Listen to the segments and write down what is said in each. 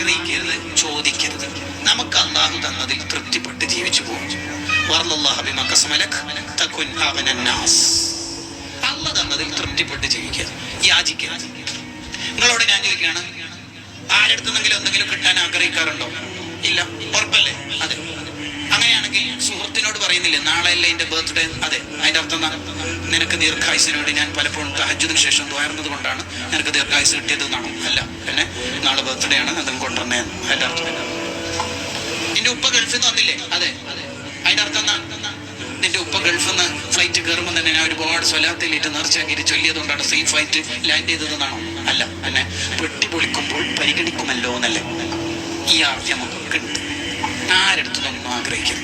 ആഗ്രഹിക്കരുത് ചോദിക്കരുത്. നമുക്ക് അള്ളാഹു തന്നതിൽ തൃപ്തിപ്പെട്ട് ജീവിച്ചു പോകും അല്ല. തന്നതിൽ തൃപ്തിപ്പെട്ട് ജീവിക്കുക. യാചിക്കരുത്. നിങ്ങളോട് ഞാൻ ചോദിക്കുകയാണ് ആരെടുത്തുന്നെങ്കിലും എന്തെങ്കിലും കിട്ടാൻ ആഗ്രഹിക്കാറുണ്ടോ? ഇല്ല. ഉറപ്പല്ലേ? അതെ. അങ്ങനെയാണെങ്കിൽ സുഹൃത്തിനോട് പറയുന്നില്ലേ? നാളെ അല്ലേ എന്റെ ബർത്ത്ഡേ അതെ അതിന്റെ അർത്ഥം നിനക്ക് ദീർഘായുസിനോട് ഞാൻ പലപ്പോഴും തഹജുദിന് ശേഷം ദ്വാരുന്നത് കൊണ്ടാണ് നിനക്ക് ദീർഘായുസ് കിട്ടിയത് എന്നാണോ. അല്ല പിന്നെ നാളെ ബർത്ത്ഡേ ആണ് അതും കൊണ്ടുവന്നേ അതിന്റെ അർത്ഥം നിന്റെ ഉപ്പ ഗൾഫിൽ നിന്ന് വന്നില്ലേ? അതെ. അതിന്റെ അർത്ഥം നിന്റെ ഉപ്പ ഗൾഫിൽ നിന്ന് ഫ്ലൈറ്റ് കയറുമ്പോൾ തന്നെ ഞാൻ ഒരുപാട് സ്വലാത്തിലേറ്റ് നേർച്ചയാക്കിയിട്ട് ചൊല്ലിയതുകൊണ്ടാണ് സേഫ് ഫ്ലൈറ്റ് ലാൻഡ് ചെയ്തതെന്നാണോ അല്ല എന്നെ പെട്ടി പൊളിക്കുമ്പോൾ പരിഗണിക്കുമല്ലോ എന്നല്ലേ? ഈ ആദ്യം നമുക്ക് ഉണ്ട്. ആഗ്രഹിക്കുന്നു ആഗ്രഹിക്കും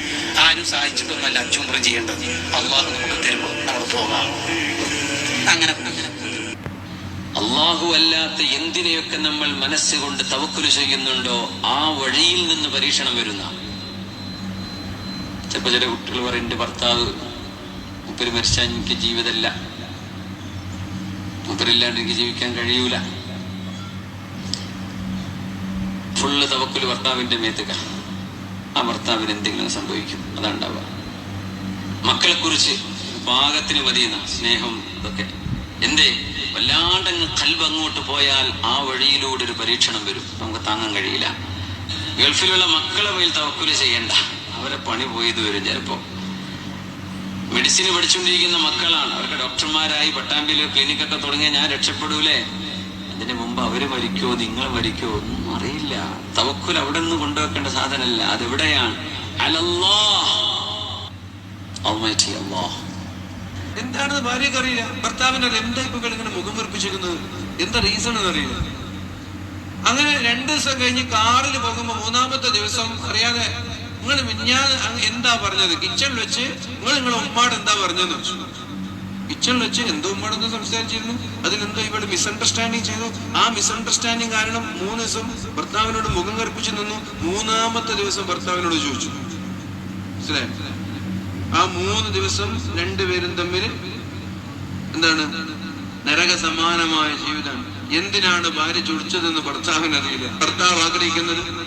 ആരും സഹായിച്ചിട്ടൊന്നുമല്ല. അച്ചുമ്പ്രം ചെയ്യേണ്ടത്. അള്ളാഹു നമുക്ക് തരുമ്പോൾ നമ്മൾ പോകാം. അങ്ങനെ അള്ളാഹു അല്ലാത്ത എന്തിനെയൊക്കെ നമ്മൾ മനസ്സുകൊണ്ട് തവക്കുരു ചെയ്യുന്നുണ്ടോ ആ വഴിയിൽ നിന്ന് പരീക്ഷണം വരുന്ന. ചിലപ്പോ ചില കുട്ടികൾ പറയും എന്റെ ഭർത്താവ് മുപ്പര് മരിച്ചാൽ എനിക്ക് ജീവിതമല്ല മുപ്പരില്ലാണ്ട് എനിക്ക് ജീവിക്കാൻ കഴിയൂല. ഫുള്ള് തവക്കുൽ ഭർത്താവിന്റെ മേത്തുക ആ ഭർത്താവിന് എന്തെങ്കിലും സംഭവിക്കും. അതാണ്ടാവുക മക്കളെ കുറിച്ച് പാകത്തിന് മതിയെന്ന സ്നേഹം ഇതൊക്കെ. എന്തേ? വല്ലാണ്ടങ്ങ് കൽവ് അങ്ങോട്ട് പോയാൽ ആ വഴിയിലൂടെ ഒരു പരീക്ഷണം വരും. നമുക്ക് താങ്ങാൻ കഴിയില്ല. ഗൾഫിലുള്ള മക്കളെ മേൽ തവക്കുൽ ചെയ്യണ്ട. അവരെ പണി പോയത് വരും ചിലപ്പോ മെഡിസിൻ പഠിച്ചുകൊണ്ടിരിക്കുന്ന മക്കളാണ്. അവരുടെ ഡോക്ടർമാരായി പട്ടാമ്പിയിൽ ക്ലിനിക്കൊക്കെ തുടങ്ങിയ ഞാൻ രക്ഷപ്പെടൂലേ? അതിന് മുമ്പ് അവർ മരിക്കോ നിങ്ങൾ മരിക്കോ ഒന്നും അറിയില്ല. തവക്കുൽ അവിടെ നിന്ന് കൊണ്ടുവെക്കേണ്ട സാധനമല്ല അതെവിടെയാണ്. എന്താണെന്ന് ഭാര്യക്ക് അറിയില്ല. ഭർത്താവിന്റെ എന്താ ഇപ്പൊ ഇങ്ങനെ മുഖം വെറുപ്പിച്ചിരിക്കുന്നത്. എന്താ റീസൺ എന്ന് അറിയില്ല. അങ്ങനെ രണ്ടു ദിവസം കഴിഞ്ഞ് കാറിൽ പോകുമ്പോ മൂന്നാമത്തെ ദിവസം അറിയാതെ നിങ്ങൾ മിഞ്ഞാൻ എന്താ പറഞ്ഞത്? കിച്ചണിൽ വെച്ച് നിങ്ങൾ നിങ്ങളെ ഉമ്മാട് എന്താ പറഞ്ഞതെന്ന് വെച്ചു. കിച്ചണിൽ വെച്ച് എന്തോ ഉമ്മാടെന്ന് സംസാരിച്ചിരുന്നു അതിലെന്തോ ഇവിടെ മിസ്അണ്ടർസ്റ്റാൻഡിങ് ചെയ്തു. ആ മിസ്അണ്ടർസ്റ്റാൻഡിങ് കാരണം മൂന്ന് ദിവസം ഭർത്താവിനോട് മുഖം കറുപ്പിച്ചു നിന്നു. മൂന്നാമത്തെ ദിവസം ഭർത്താവിനോട് ചോദിച്ചു. മനസ്സിലായോ? ആ മൂന്ന് ദിവസം രണ്ടുപേരും തമ്മിൽ എന്താണ്? നരക സമാനമായ ജീവിതമാണ്. എന്തിനാണ് ഭാര്യ ചൊടിച്ചതെന്ന് ഭർത്താവിനറിയില്ല. ഭർത്താവ് ആഗ്രഹിക്കുന്നത്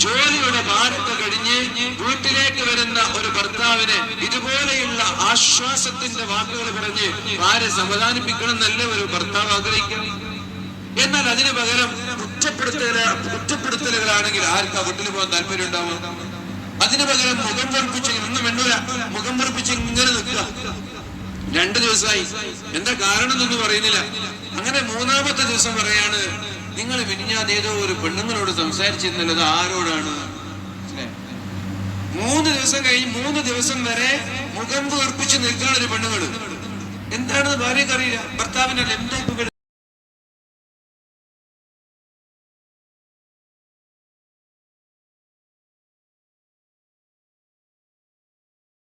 ജോലിയുടെ ഭാരത്തെ കഴിഞ്ഞ് വീട്ടിലേക്ക് വരുന്ന ഒരു ഭർത്താവിനെ ഇതുപോലെയുള്ള ആശ്വാസത്തിന്റെ വാക്കുകൾ പറഞ്ഞ് ഭാര്യ സമാധാനിപ്പിക്കണം എന്നല്ല ഒരു ഭർത്താവ് ആഗ്രഹിക്കണം എന്നാൽ അതിന് പകരം കുറ്റപ്പെടുത്തല കുറ്റപ്പെടുത്തലുകളാണെങ്കിൽ ആർക്കാ വീട്ടിൽ പോകാൻ താല്പര്യം ഉണ്ടാവും അതിന് പകരം മുഖം പൊറപ്പിച്ച് ഒന്നും വേണ്ടൂല. മുഖം പൊറപ്പിച്ച് ഇങ്ങനെ നിൽക്കുക. രണ്ടു ദിവസമായി. എന്താ കാരണം എന്നൊന്നും പറയുന്നില്ല. അങ്ങനെ മൂന്നാമത്തെ ദിവസം പറയാണ് നിങ്ങൾ മിനിഞ്ഞാന്ന് ഏതോ ഒരു പെണ്ണുങ്ങളോട് സംസാരിച്ചിരുന്നല്ലോ ആരോടാണ്? മൂന്ന് ദിവസം കഴിഞ്ഞ് മൂന്ന് ദിവസം വരെ മുഖം വീർപ്പിച്ച് നിൽക്കുന്ന ഒരു പെണ്ണുങ്ങൾ എന്താണെന്ന് ഭാര്യക്ക് അറിയില്ല. ഭർത്താവിന്റെ എന്താ